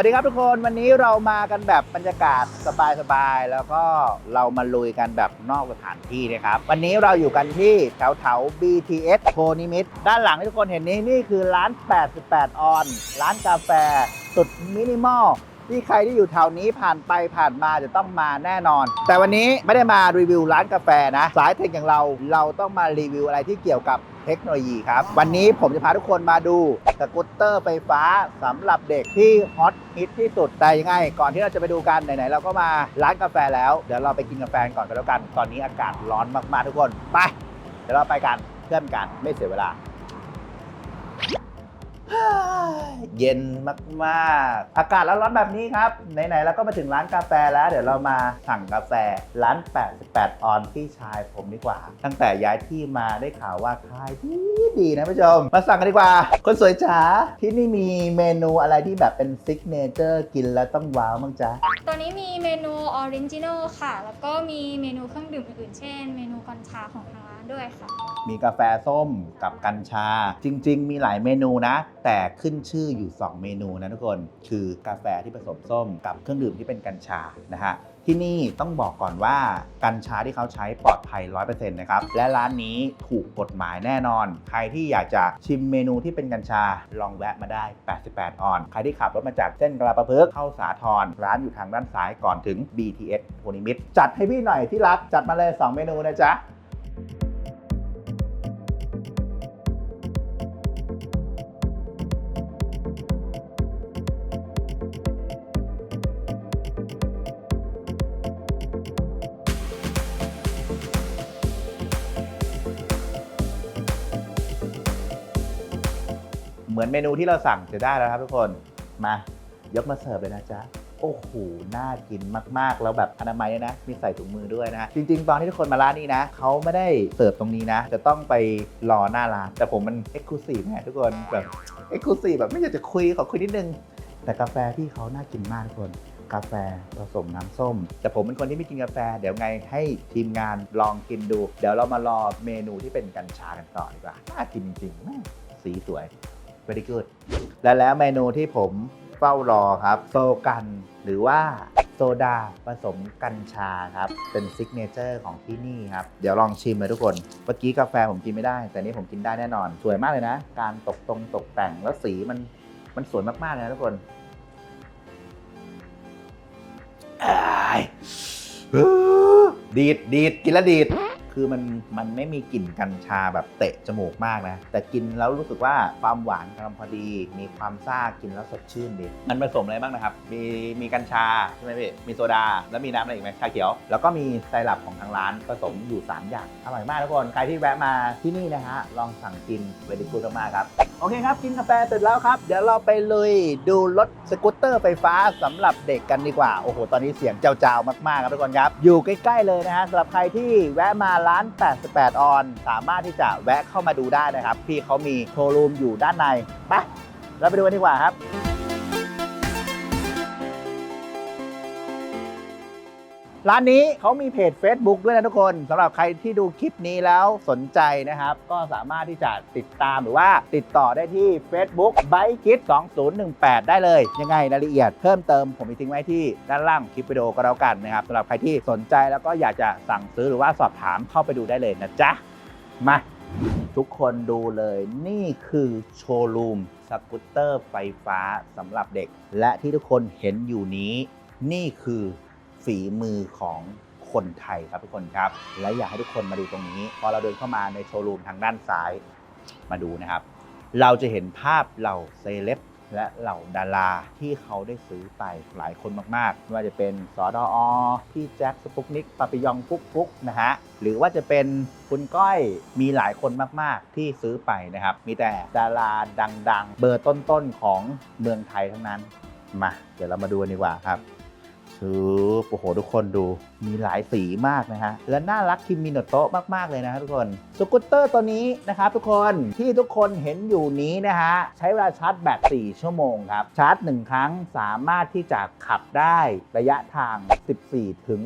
วัสดีครับทุกคนวันนี้เรามากันแบบบรรยากาศสบายๆแล้วก็เรามาลุยกันแบบนอกสถานที่นะครับ วันนี้เราอยู่กันที่แถวแถวๆ BTS โพนิมิตด้านหลังที่ทุกคนเห็นนี้นี่คือร้าน 88 ออน ร้านกาแฟสุดมินิมอลที่ใครที่อยู่แถวนี้ผ่านไปผ่านมาจะต้องมาแน่นอน แต่วันนี้ไม่ได้มารีวิวร้านกาแฟนะ สายเทคอย่างเราเราต้องมารีวิวอะไรที่เกี่ยวกับ เทคโนโลยีครับ วันนี้ผมจะพาทุกคนมาดูสกูตเตอร์ไฟฟ้าสำหรับเด็กที่ฮอตฮิตที่สุดแต่ยังไง ก่อนที่เราจะไปดูกันไหนๆเราก็มาร้านกาแฟแล้ว เดี๋ยวเราไปกินกาแฟก่อนกันแล้วกัน ตอนนี้อากาศร้อนมากๆทุกคน ไป เดี๋ยวเราไปกันเพื่อนกันไม่เสียเวลา เย็นมากๆ อากาศร้อนๆแบบนี้ครับ ไหนๆเราก็มาถึงร้านกาแฟแล้ว เดี๋ยวเรามาสั่งกาแฟร้าน 88 ออนพี่ชายผมดีกว่า ตั้งแต่ย้ายที่มาได้ข่าวว่าขายดีดีนะผู้ชม มาสั่งกันดีกว่า คนสวยจ๋าที่นี่มีเมนูอะไรที่แบบเป็นซิกเนเจอร์กินแล้วต้องว้าวมั้งจ๊ะตัวนี้มีเมนูออริจินอลค่ะ แล้วก็มีเมนูเครื่องดื่มอื่นๆเช่น เมนูกัญชาของทาง ด้วยค่ะ มีกาแฟส้มกับกัญชา จริง ๆ มีหลายเมนูนะ แต่ขึ้นชื่ออยู่ 2 เมนูนะทุกคน คือกาแฟที่ผสมส้มกับเครื่องดื่มที่เป็นกัญชานะฮะที่นี่ต้องบอกก่อนว่ากัญชาที่เขาใช้ปลอดภัย 100%นะครับ และร้านนี้ถูกกฎหมายแน่นอน ใครที่อยากจะชิมเมนูที่เป็นกัญชาลองแวะมาได้ 88 ออน ใครที่ขับรถมาจากเส้นกลาประพฤกเข้าสาทรร้านอยู่ทางด้านซ้ายก่อนถึง BTS โพนิมิตจัดให้พี่หน่อยที่รัก จัดมาเลย 2 เมนูนะจ๊ะ มือนเมนูที่เราสั่งจะได้แล้วครับทุกคนมายกมาเสิร์ฟเลยนะจ๊ะโอ้โห น่ากินมาก ๆ แล้วแบบอนามัยด้นะ มีใส่ถุงมือด้วยนะ จริง ๆ ตอนที่ทุกคนมาร้านนี้นะ เขาไม่ได้เสิร์ฟตรงนี้นะ จะต้องไปรอหน้าร้าน แต่ผมมันเอ็กซ์คลูซีฟไงทุกคน แบบเอ็กซ์คลูซีฟแบบไม่อยากจะคุย ขอคุยนิดนึง แต่กาแฟที่เขาน่ากินมากทุกคน กาแฟผสมน้ำส้ม แต่ผมเป็นคนที่ไม่กินกาแฟ เดี๋ยวไงให้ทีมงานลองกินดู เดี๋ยวเรามารอเมนูที่เป็นกัญชากันต่อดีกว่า น่ากินจริงๆแม่สีสวย very good และแล้วเมนูที่ผมเฝ้ารอครับโซกันหรือว่าโซดาผสมกัญชาครับ เป็นซิกเนเจอร์ของที่นี่ครับ เดี๋ยวลองชิมเลยทุกคน เมื่อกี้กาแฟผมกินไม่ได้ แต่นี่ผมกินได้แน่นอน สวยมากเลยนะ การตกตรงตกแต่งแล้วสีมันมันสวยมากๆเลยนะทุกคนดีดดีดกินแล้วดีด คือมันมันไม่มีกลิ่นกัญชาแบบเตะจมูกมากนะ แต่กินแล้วรู้สึกว่าความหวานกำลังพอดี มีความซ่ากินแล้วสดชื่นดี มันผสมอะไรบ้างนะครับ มีมีกัญชาใช่ไหมพี่มีโซดา แล้วมีน้ำอะไรอีกไหมชาเขียว แล้วก็มีไซรัปของทางร้านผสมอยู่ 3 อย่าง อร่อยมากทุกคน ใครที่แวะมาที่นี่นะฮะลองสั่งกินเวดีกูดมากครับ โอเคครับ กินกาแฟเสร็จแล้วครับ เดี๋ยวเราไปเลยดูรถสกูตเตอร์ไฟฟ้าสำหรับเด็กกันดีกว่า โอ้โห ตอนนี้เสียงเจ้าวๆมากๆครับทุกคนครับ อยู่ใกล้ๆเลยนะฮะสำหรับใครที่แวะมาร้าน 88 ออน สามารถที่จะแวะเข้ามาดูได้นะครับ พี่เขามีโชว์รูมอยู่ด้านในไปเราไปดูกันดีกว่าครับ ร้านนี้เขามีเพจ Facebook ด้วยนะทุกคนสำหรับใครที่ดูคลิปนี้แล้วสนใจนะครับ ก็สามารถที่จะติดตามหรือว่าติดต่อได้ที่ Facebook b i k e Kid 2018 ได้เลย ยังไงรายละเอียดเพิ่มเติมผมมีทิ้งไว้ที่ด้านล่างคลิปวิดีโอก็แล้วกันนะครับสำหรับใครที่สนใจแล้วก็อยากจะสั่งซื้อหรือว่าสอบถามเข้าไปดูได้เลยนะจ๊ะมาทุกคนดูเลยนี่คือโชว์รูมสกูตเตอร์ไฟฟ้าสำหรับเด็ก และที่ทุกคนเห็นอยู่นี้ นี่คือ ฝีมือของคนไทยครับทุกคนครับ และอยากให้ทุกคนมาดูตรงนี้ พอเราเดินเข้ามาในโชว์รูมทางด้านซ้ายมาดูนะครับ เราจะเห็นภาพเหล่าเซเลบและเหล่าดาราที่เขาได้ซื้อไปหลายคนมากๆ ไม่ว่าจะเป็นสอดอพี่แจ็คสปุกนิกปาปิยองฟุกฟุกนะฮะ หรือว่าจะเป็นคุณก้อยมีหลายคนมากๆ ที่ซื้อไปนะครับ มีแต่ดาราดัง ๆ เบอร์ต้นๆของเมืองไทยทั้งนั้น มา เดี๋ยวเรามาดูกันดีกว่าครับ ชือโอ้โหทุกคนดูมีหลายสีมากนะฮะ และน่ารักคิมมินโตะมาก ๆ เลยนะฮะทุกคน สกูตเตอร์ตัวนี้นะครับทุกคนที่ทุกคนเห็นอยู่นี้นะฮะ ใช้เวลาชาร์จแบต 4 ชั่วโมงครับ ชาร์จ 1 ครั้งสามารถที่จะขับได้ระยะทาง 14 ถึง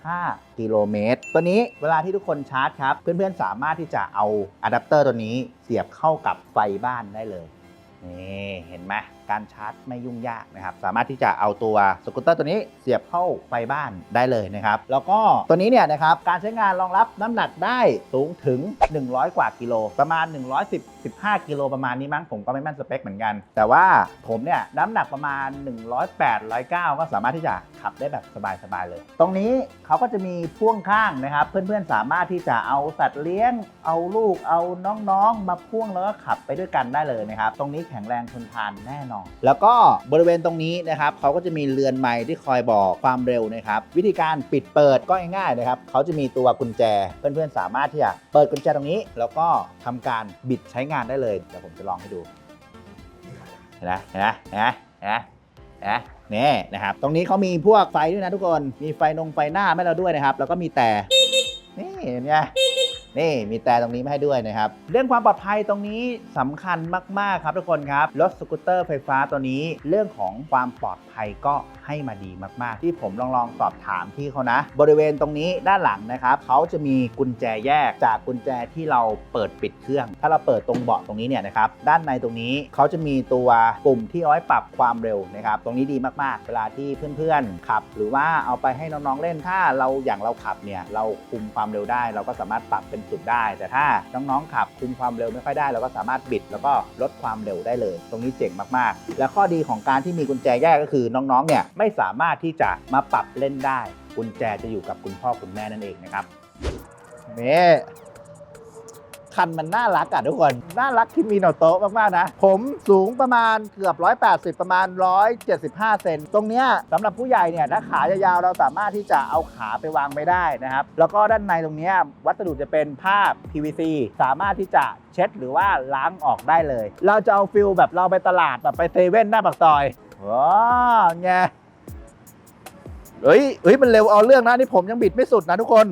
15 กิโลเมตร ตัวนี้เวลาที่ทุกคนชาร์จครับ เพื่อน ๆ สามารถที่จะเอาอะแดปเตอร์ตัวนี้เสียบเข้ากับไฟบ้านได้เลยนี่เห็นไหม การชาร์จไม่ยุ่งยากนะครับ สามารถที่จะเอาตัวสกูตเตอร์ตัวนี้เสียบเข้าไฟบ้านได้เลยนะครับ แล้วก็ตัวนี้เนี่ยนะครับการใช้งานรองรับน้ำหนักได้สูงถึง 100 กว่ากิโลประมาณ 110 15 กิโลประมาณนี้มั้งผมก็ไม่แม่นสเปคเหมือนกัน แต่ว่าผมเนี่ยน้ำหนักประมาณ 108 109 ก็สามารถที่จะขับได้แบบสบายๆเลย ตรงนี้เขาก็จะมีพ่วงข้างนะครับ เพื่อนๆสามารถที่จะเอาสัตว์เลี้ยง เอาลูกเอาน้องๆ มาพ่วงแล้วก็ขับไปด้วยกันได้เลยนะครับ ตรงนี้แข็งแรงทนทานแน่นอนแล้วก็บริเวณตรงนี้นะครับเขาก็จะมีเรือนไม้ที่คอยบอกความเร็วนะครับวิธีการปิดเปิดก็ง่ายๆนะครับเขาจะมีตัวกุญแจเพื่อนๆสามารถที่จะเปิดกุญแจตรงนี้ แล้วก็ทำการบิดใช้งานได้เลยเดี๋ยวผมจะลองให้ดูเห็นไหมเห็นไหมเห็นไหมเห็นไหมเห็นไหมนี่นะครับ ตรงนี้เขามีพวกไฟด้วยนะทุกคน มีไฟนงไฟหน้าให้เราด้วยนะครับ แล้วก็มีแต่ นี่เห็นไหม นี่มีแต่ตรงนี้มาให้ด้วยนะครับ เรื่องความปลอดภัยตรงนี้สำคัญมาก ๆ ครับทุกคนครับ รถสกูตเตอร์ไฟฟ้าตัวนี้ เรื่องของความปลอดภัยก็ให้มาดีมาก ๆ ที่ผมลองลองสอบถามพี่เขานะ บริเวณตรงนี้ด้านหลังนะครับเขาจะมีกุญแจแยกจากกุญแจที่เราเปิดปิดเครื่อง ถ้าเราเปิดตรงเบาะตรงนี้เนี่ยนะครับด้านในตรงนี้เขาจะมีตัวปุ่มที่เอาไว้ปรับความเร็วนะครับ ตรงนี้ดีมาก ๆ เวลาที่เพื่อน ๆ ขับ หรือว่าเอาไปให้น้อง ๆ เล่นถ้าเราอย่างเราขับเนี่ยเราคุมความเร็วได้ เราก็สามารถปรับเป็นจุดได้ แต่ถ้าน้องๆขับคุมความเร็วไม่ค่อยได้เราก็สามารถบิด แล้วก็ลดความเร็วได้เลย ตรงนี้เจ๋งมากๆ และข้อดีของการที่มีกุญแจแยกก็คือน้องๆเนี่ยไม่สามารถที่จะมาปรับเล่นได้กุญแจจะอยู่กับคุณพ่อคุณแม่นั่นเองนะครับนี่ คันมันน่ารักอะทุกคน น่ารักคิมิโนโตะมากๆนะ ผมสูงประมาณเกือบ 180 ประมาณ 175 เซน ตรงเนี้ยสำหรับผู้ใหญ่เนี่ยถ้าขายาวๆเราสามารถที่จะเอาขาไปวางไม่ได้นะครับ แล้วก็ด้านในตรงเนี้ยวัสดุจะเป็นผ้า PVC สามารถที่จะเช็ดหรือว่าล้างออกได้เลย เราจะเอาฟิลแบบเราไปตลาดแบบไปเซเว่นหน้าปากซอยว้าวไงเฮ้ยเฮ้ย มันเร็วเอาเรื่องนะนี่ผมยังบิดไม่สุดนะทุกคน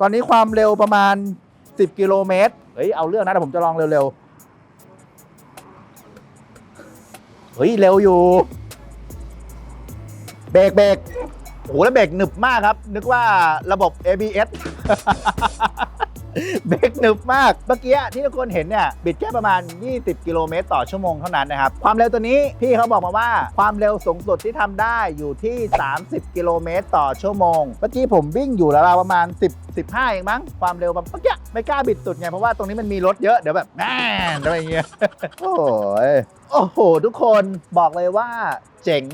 ตอนนี้ความเร็วประมาณ 10 กิโลเมตร เฮ้ยเอาเรื่องนะแต่ผมจะลองเร็วๆเฮ้ยเร็วอยู่เบรกเบรกโอ้โหแล้วเบรกหนึบมากครับ นึกว่าระบบ ABS เบรกหนึบมาก เมื่อกี้ที่ทุกคนเห็นเนี่ยบิดแค่ประมาณ 20 กิโลเมตรต่อชั่วโมงเท่านั้นนะครับ ความเร็วตัวนี้พี่เขาบอกมาว่าความเร็วสูงสุดที่ทำได้อยู่ที่ 30 กิโลเมตรต่อชั่วโมง เมื่อกี้ผมวิ่งอยู่แล้วประมาณ 10 15 เองมั้ง ความเร็วแบบเมื่อกี้ไม่กล้าบิดสุดไง เพราะว่าตรงนี้มันมีรถเยอะ เดี๋ยวแบบแน่อะไรเงี้ย โอ้ยโอ้โห ทุกคนบอกเลยว่าเจ๋ง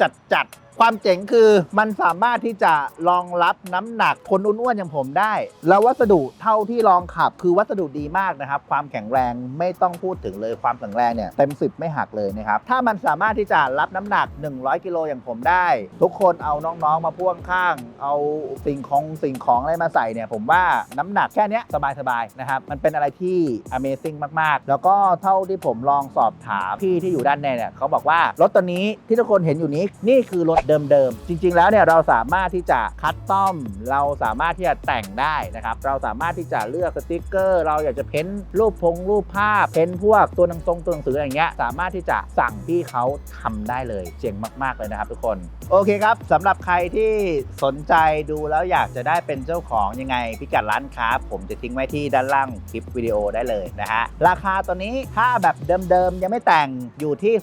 จัดจัด ความเจ๋งคือมันสามารถที่จะรองรับน้ำหนักคนอ้วนๆอย่างผมได้ แล้ววัสดุเท่าที่ลองขับคือวัสดุดีมากนะครับ ความแข็งแรงไม่ต้องพูดถึงเลยความแข็งแรงเนี่ยเต็มสิบไม่หักเลยนะครับ ถ้ามันสามารถที่จะรับน้ำหนัก 100 กิโลอย่างผมได้ ทุกคนเอาน้องๆมาพ่วงข้าง เอาสิ่งของสิ่งของอะไรมาใส่เนี่ยผมว่าน้ำหนักแค่นี้สบายๆนะครับมันเป็นอะไรที่ Amazing มากๆ แล้วก็เท่าที่ผมลองสอบถามพี่ที่อยู่ด้านในเนี่ยเขาบอกว่ารถตัวนี้ที่ทุกคนเห็นอยู่นี้นี่คือรถเดิมๆ จริง ๆ แล้วเนี่ยเราสามารถที่จะคัดต้อม เราสามารถที่จะแต่งได้นะครับ เราสามารถที่จะเลือกสติกเกอร์ เราอยากจะเพ้นรูปพงรูปภาพ เพ้นพวกตัวหนังทรงตัวหนังสืออย่างเงี้ย สามารถที่จะสั่งพี่เขาทำได้เลยเจ๋งมากๆเลยนะครับทุกคน โอเคครับสำหรับใครที่สนใจดูแล้วอยากจะได้เป็นเจ้าของยังไงพิกัดร้านค้า ผมจะทิ้งไว้ที่ด้านล่างคลิปวิดีโอได้เลยนะฮะราคาตัวนี้ถ้าแบบเดิมๆยังไม่แต่งอยู่ที่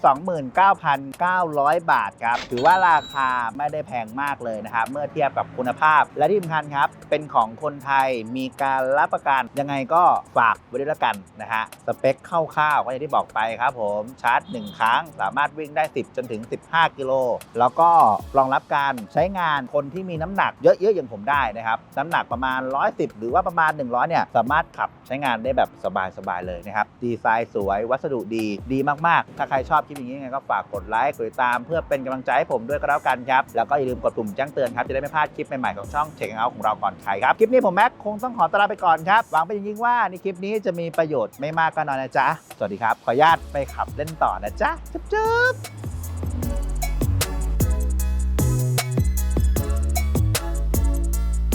29,900 บาทครับถือว่าราคาไม่ได้แพงมากเลยนะครับเมื่อเทียบกับคุณภาพ และที่สำคัญครับ เป็นของคนไทยมีการรับประกันยังไงก็ฝากไว้ด้วยละกันนะฮะสเปคคร่าวๆก็อย่างที่บอกไปครับผมชาร์จ 1 ครั้ง สามารถวิ่งได้ 10 จนถึง 15 กิโลแล้วก็รองรับการใช้งานคนที่มีน้ำหนักเยอะๆอย่างผมได้นะครับน้ำหนักประมาณ 110 หรือว่าประมาณ 100เนี่ยสามารถขับใช้งานได้แบบสบายๆเลยนะครับดีไซน์สวยวัสดุดีดีมากๆ ถ้าใครชอบคลิปอย่างนี้ยังไงก็ฝากกดไลค์กดติดตาม เพื่อเป็นกำลังใจให้ผมด้วยก็แล้วกันครับ แล้วก็อย่าลืมกดปุ่มแจ้งเตือนครับ จะได้ไม่พลาดคลิปใหม่ๆของช่องเช็คเอาของเราก่อนใครครับ คลิปนี้ผมแม็กคงต้องขอตลาไปก่อนครับ หวังเป็นอย่างยิ่งว่าในคลิปนี้จะมีประโยชน์ไม่มากก็น้อยนะจ๊ะ สวัสดีครับ ขออนุญาตไปขับเล่นต่อนะจ๊ะจุ๊บ